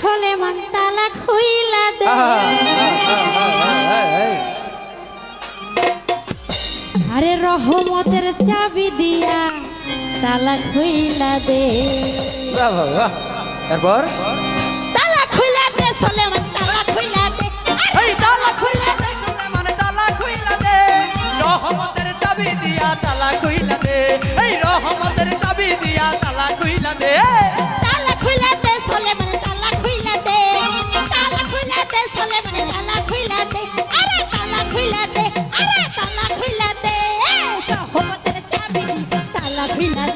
সলেমান তালা খুইলা দে। আরে রহমতের চাবি দিয়া তালা খুইলা দে। তারপর তালা খুইলা দে সলেমান তালা খুইলা দে। এই তালা! খুইলা দে। সলেমান তালা খুইলা দে। রহমতের চাবি দিয়া তালা খুইলা দে। এই রহমতের চাবি দিয়া তালা